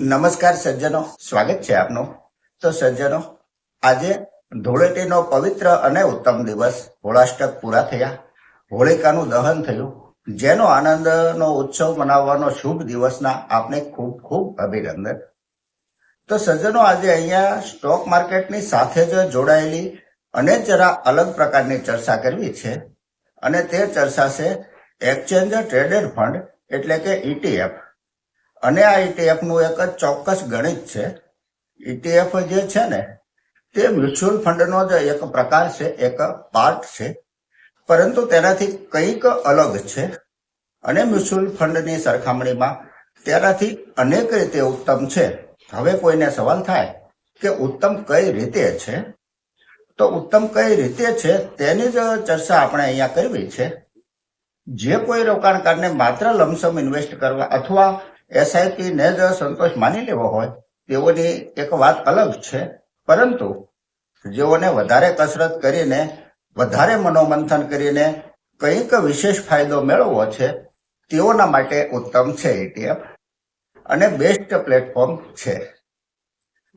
નમસ્કાર સજ્જનો, સ્વાગત છે આપનું. તો સજ્જનો, આજે ધૂળેટીનો પવિત્ર અને ઉત્તમ દિવસ હોળાષ્ટક પૂરા થયા. હોળિકાનું દહન થયું. જેનો આનંદનો ઉત્સવ મનાવવાનો શુભ દિવસના આપને ખૂબ ખૂબ અભિનંદન. તો સજ્જનો, આજે અહીંયા સ્ટોક માર્કેટની સાથે જ જોડાયેલી અને જરા અલગ પ્રકારની ચર્ચા કરવી છે. અને તે ચર્ચા છે એક્સચેન્જ ટ્રેડેડ ફંડ, એટલે કે ઈટીએફ અને આ ઈટીએફનું એક જ ચોક્કસ ગણિત છે. ઈટીએફ જે છે ને, તે મ્યુચ્યુઅલ ફંડનો જ એક પ્રકાર છે, એક પાર્ટ છે. પરંતુ તેનાથી કંઈક અલગ છે અને મ્યુચ્યુઅલ ફંડની સરખામણીમાં તેનાથી અનેક રીતે ઉત્તમ છે. હવે કોઈને સવાલ થાય કે ઉત્તમ કઈ રીતે છે? તો ઉત્તમ કઈ રીતે છે તેની જ ચર્ચા આપણે અહીંયા કરવી છે. જે કોઈ રોકાણકારને માત્ર લમસમ ઇન્વેસ્ટ કરવા અથવા એસઆઈપી ને જ સંતોષ માની લેવો હોય, તેઓની એક વાત અલગ છે. પરંતુ જેઓને વધારે કસરત કરીને, વધારે મનોમંથન કરીને કંઈક વિશેષ ફાયદો મેળવવો છે, તેઓના માટે ઉત્તમ છે એટીએમ અને બેસ્ટ પ્લેટફોર્મ છે.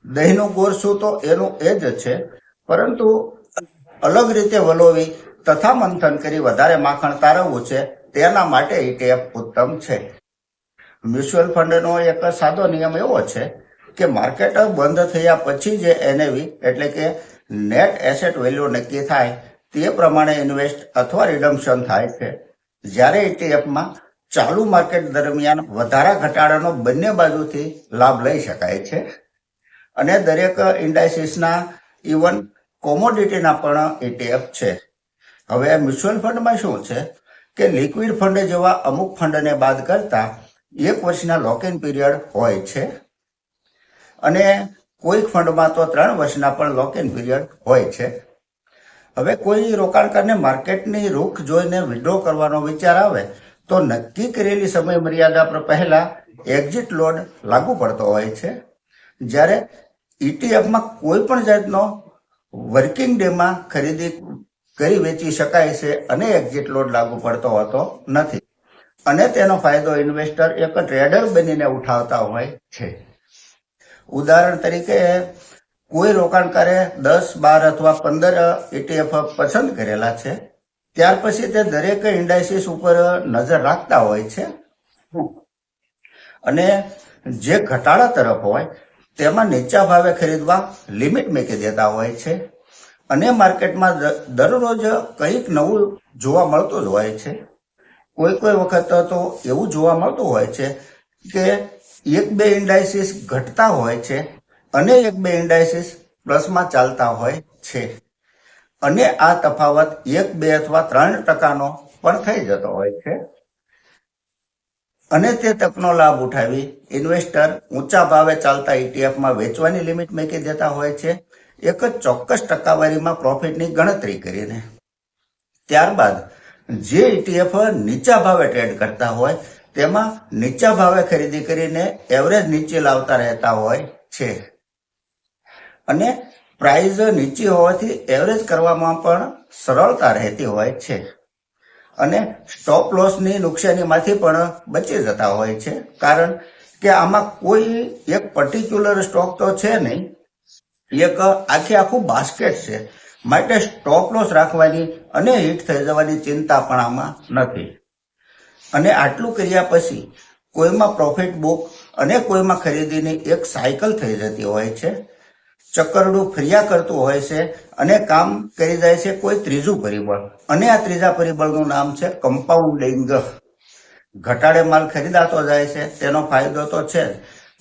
દહીંનું શું તો એનું એ જ છે, પરંતુ અલગ રીતે વલોવી તથા મંથન કરી વધારે માખણ તારવવું છે, તેના માટે એટીએફ ઉત્તમ છે. મ્યુચ્યુઅલ ફંડનો એક સાદો નિયમ એવો છે કે માર્કેટ બંધ થયા પછી જે એનએવી એટલે કે નેટ એસેટ વેલ્યુ નક્કી થાય તે પ્રમાણે ઇન્વેસ્ટ અથવા રિડમ્શન થાય છે. જ્યારે ઇટીએફમાં ચાલુ માર્કેટ દરમિયાન વધારા ઘટાડાનો બંને બાજુથી લાભ લઈ શકાય છે. અને દરેક ઇન્ડાઇસીસના ઇવન કોમોડિટીના પણ ઇટીએફ છે. હવે મ્યુચ્યુઅલ ફંડમાં શું છે કે લિક્વિડ ફંડ જેવા અમુક ફંડને બાદ કરતા એક વર્ષના લોક ઇન પીરિયડ હોય છે. અને કોઈક ફંડમાં તો ત્રણ વર્ષના પણ લોક ઇન પીરિયડ હોય છે. હવે કોઈ રોકાણકારને માર્કેટની રૂખ જોઈને વિડ્રો કરવાનો વિચાર આવે, તો નક્કી કરેલી સમય મર્યાદા પર પહેલા એક્ઝિટ લોડ લાગુ પડતો હોય છે. જ્યારે ઇટીએફમાં કોઈ પણ જાતનો વર્કિંગ ડેમાં ખરીદી કરી વેચી શકાય છે અને એક્ઝિટ લોડ લાગુ પડતો હોતો નથી. અને તેનો ફાયદો ઇન્વેસ્ટર એક ટ્રેડર બનીને ઉઠાવતા હોય છે. ઉદાહરણ તરીકે, કોઈ રોકાણકારે દસ, બાર અથવા પંદર ETF પસંદ કરેલા છે, ત્યાર પછી તે દરેક ઇન્ડાઇસિસ ઉપર નજર રાખતા હોય છે. અને જે ઘટાડા તરફ હોય, તેમાં નીચા ભાવે ખરીદવા લિમિટ મૂકી દેતા હોય છે. અને માર્કેટમાં દરરોજ કંઈક નવું જોવા મળતું જ હોય છે. કોઈ કોઈ વખત તો એવું જોવા મળતું હોય છે કે એક બે ઇન્ડાઇસિસ ઘટતા હોય છે અને એક બે ઇન્ડાઇસિસ પ્લસમાં ચાલતા હોય છે. અને આ તફાવત એક, બે અથવા ત્રણ ટકાનો પણ થઈ જતો હોય છે. અને તે તકનો લાભ ઉઠાવી ઇન્વેસ્ટર ઊંચા ભાવે ચાલતા ઇટીએફમાં વેચવાની લિમિટ મૂકી દેતા હોય છે. એક જ ચોક્કસ ટકાવારીમાં પ્રોફિટની ગણતરી કરીને. ત્યારબાદ જે ETF નીચા ભાવે ટ્રેડ કરતા હોય, તેમાં નીચા ભાવે ખરીદી કરીને એવરેજ નીચે લાવતા રહેતા હોય છે. અને પ્રાઇસ નીચી હોવાથી એવરેજ કરવામાં પણ સરળતા રહેતી હોય છે. અને સ્ટોપ લોસની નુકસાનીમાંથી પણ બચી જતા હોય છે. કારણ કે આમાં કોઈ એક પર્ટિક્યુલર સ્ટોક તો છે નહીં, એક આખે આખું બાસ્કેટ છે. માટે સ્ટોપ લોસ રાખવાની અને હિટ થઈ જવાની ચિંતા પણ આમાં નથી. અને આટલું કર્યા પછી કોઈમાં પ્રોફિટ બુક અને કોઈમાં ખરીદીની એક સાયકલ થઈ જતી હોય છે. ચક્કરડું ફર્યા કરતું હોય છે અને કામ કરી જાય છે કોઈ ત્રીજું પરિબળ. અને આ ત્રીજા પરિબળનું નામ છે કમ્પાઉન્ડિંગ ઘટાડે માલ ખરીદાતો જાય છે, તેનો ફાયદો તો છે જ.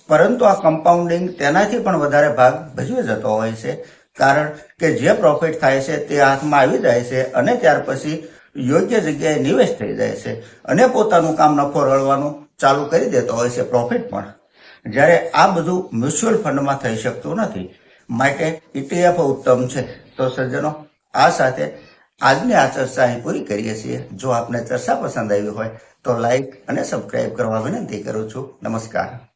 પરંતુ આ કમ્પાઉન્ડિંગ તેનાથી પણ વધારે ભાગ ભજવી જતો હોય છે. કારણ કે જે પ્રોફિટ થાય છે તે હાથમાં આવી જાય છે અને ત્યાર પછી યોગ્ય જગ્યાએ નિવેશ થઈ જાય છે અને પોતાનું કામ નફો રળવાનું ચાલુ કરી દેતો હોય છે પ્રોફિટ પણ. જ્યારે આ બધું મ્યુચ્યુઅલ ફંડમાં થઈ શકતું નથી. માટે ઇટીએફ ઉત્તમ છે. તો સજ્જનો, આ સાથે આજની આ ચર્ચા અહીં પૂરી કરીએ છીએ. જો આપને ચર્ચા પસંદ આવી હોય તો લાઈક અને સબસ્ક્રાઇબ કરવા વિનંતી કરું છું. નમસ્કાર.